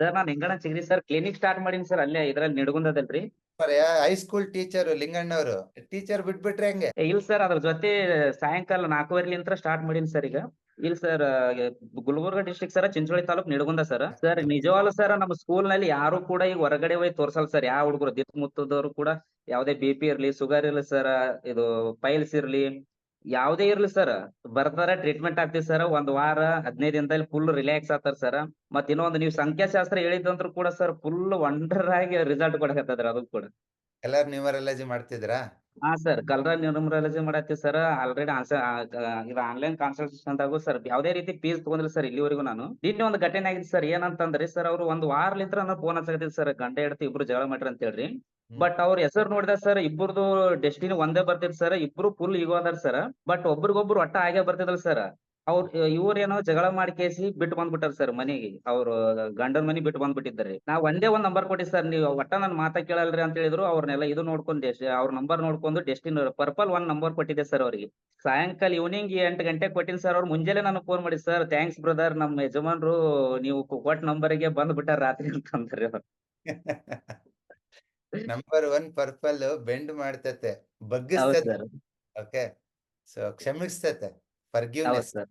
Sir ನಾನು Linganna Chigri sir clinic start ಮಾಡೀನಿ sir ಅಲ್ಲೇ ಇದ್ರಲ್ಲಿ ನಿಡಗುಂದದಲ್ರಿ. ಹೈಸ್ಕೂಲ್ ಟೀಚರ್ ಲಿಂಗಣ್ಣವ್ರು. ಟೀಚರ್ ಬಿಟ್ಬಿಟ್ರೆ ಹೆಂಗೆ? ಏ, ಇಲ್ ಸರ್ ಅದ್ರ ಜೊತೆ ಸಾಯಂಕಾಲ ನಾಲ್ಕೂವರೆಲಿಂತ್ರ ಸ್ಟಾರ್ಟ್ ಮಾಡೀನಿ ಸರ್ ಈಗ. ಇಲ್ಲ sir Gulbarga district sir Chincholi taluk Nidagunda sir sir ನಿಜವಾಗ್ಲೂ ಸರ್ ನಮ್ಮ ಸ್ಕೂಲ್ನಲ್ಲಿ ಯಾರು ಕೂಡ ಈಗ ಹೊರಗಡೆ ಹೋಗಿ ತೋರ್ಸಲ್ಲ ಸರ್ ಯಾವ ಹುಡುಗರು ದಿಕ್ಕ ಮುತ್ತದವ್ರು ಕೂಡ ಯಾವ್ದೇ ಬಿ ಪಿ ಇರ್ಲಿ ಶುಗರ್ ಇರ್ಲಿ ಸರ್ ಇದು ಪೈಲ್ಸ್ ಇರ್ಲಿ ಯಾವ್ದೇ ಇರ್ಲಿ ಸರ್ ಬರ್ತಾರ ಟ್ರೀಟ್ಮೆಂಟ್ ಆಗ್ತೀವಿ ಸರ್ ಒಂದ್ ವಾರ ಹದಿನೈದು ದಿನದಲ್ಲಿ ಫುಲ್ ರಿಲ್ಯಾಕ್ಸ್ ಆಗ್ತಾರ ಸರ್ ಮತ್ ಇನ್ನೊಂದು ನೀವು ಸಂಖ್ಯಾಶಾಸ್ತ್ರ ಹೇಳಿದ್ರು ಕೂಡ ಸರ್ ಫುಲ್ ವಂಡರ್ ಆಗಿ ರಿಸಲ್ಟ್ ಕೊಡಕತ್ತದ್ರ ಅದು ಕೂಡ. ಎಲ್ಲಾರು ನ್ಯೂಮರಾಲಜಿ ಮಾಡ್ತಿದ್ರಾ? ಹಾ ಸರ್ ಕಲರ್ ನ್ಯೂಮರಾಲಜಿ ಮಾಡತ್ತೀವಿ ಸರ್ ಆಲ್ರೆಡಿ ಆನ್ಸರ್ ಇದು ಆನ್ಲೈನ್ ಕನ್ಸಲ್ಟೇಷನ್ ದಾಗು ಸರ್ ಯಾವ್ದೇ ರೀತಿ ಫೀಸ್ ತಗೊಂಡಿಲ್ಲ ಸರ್ ಇಲ್ಲಿವರೆಗೂ ನಾನು. ನಿನ್ನೆ ಒಂದು ಘಟನೆ ಆಗಿದೆ ಸರ್ ಏನಂತಂದ್ರಿ ಸರ್ ಅವ್ರು ಒಂದ್ ವಾರಲಿಂತ್ರ ಫೋನ್ ಹಚ್ಚಕತ್ತಿದ್ ಸರ್ ಗಂಡ ಹೆಡ್ತಿ ಇಬ್ರು ಜಗಳ ಮಾಡ್ರಿ ಅಂತ ಹೇಳ್ರಿ ಬಟ್ ಅವ್ರ ಹೆಸರು ನೋಡಿದ ಸರ್ ಇಬ್ಬರದು ಡೆಸ್ಟಿನಿ ಒಂದೇ ಬರ್ತಿದ್ ಸರ್ ಇಬ್ರು ಫುಲ್ ಈಗೋ ಅದಾರ ಸರ್ ಬಟ್ ಒಬ್ರಿಗೊಬ್ರು ಒಟ್ಟ ಆಗೇ ಬರ್ತಿದಲ್ ಸರ್ ಅವ್ರ ಇವ್ರೇನೋ ಜಗಳ ಮಾಡಿ ಕೇಸಿ ಬಿಟ್ಟು ಬಂದ್ಬಿಟ್ಟಾರ ಸರ್ ಮನೆಗೆ. ಅವ್ರ ಗಂಡನ ಮನಿ ಬಿಟ್ಟು ಬಂದ್ಬಿಟ್ಟಿದ್ದಾರೆ. ನಾವ್ ಒಂದೇ ಒಂದ್ ನಂಬರ್ ಕೊಟ್ಟಿ ಸರ್ ನೀವು ಒಟ್ಟ ನನ್ ಮಾತಾ ಕೇಳಲ್ರಿ ಅಂತ ಹೇಳಿದ್ರು ಅವ್ರನ್ನೆಲ್ಲ ಇದು ನೋಡ್ಕೊಂಡು ಅವ್ರ ನಂಬರ್ ನೋಡ್ಕೊಂಡು ಡೆಸ್ಟಿನ್ ಪರ್ಪಲ್ ಒಂದ್ ನಂಬರ್ ಕೊಟ್ಟಿದೆ ಸರ್ ಅವ್ರಿಗೆ. ಸಾಯಂಕಾಲ ಈವ್ನಿಂಗ್ ಎಂಟು ಗಂಟೆ ಕೊಟ್ಟಿನಿ ಸರ್ ಅವ್ರು ಮುಂಜಾನೆ ನನಗೆ ಫೋನ್ ಮಾಡಿ ಸರ್ ಥ್ಯಾಂಕ್ಸ್ ಬ್ರದರ್ ನಮ್ಮ ಯಜಮಾನ್ರು ನೀವು ಕೊಟ್ಟ ನಂಬರ್ಗೆ ಬಂದ್ಬಿಟ್ಟಾರ ರಾತ್ರಿ ಅಂತಂದ್ರೆ ಅವ್ರು. ನಂಬರ್ ಒನ್ ಪರ್ಪಲ್ ಬೆಂಡ್ ಮಾಡ್ತತೆ. ಬಗ್ಗಿಸ್ತತೆ. Okay so ಕ್ಷಮಿಸ್ತತೆ. Forgiveness sir.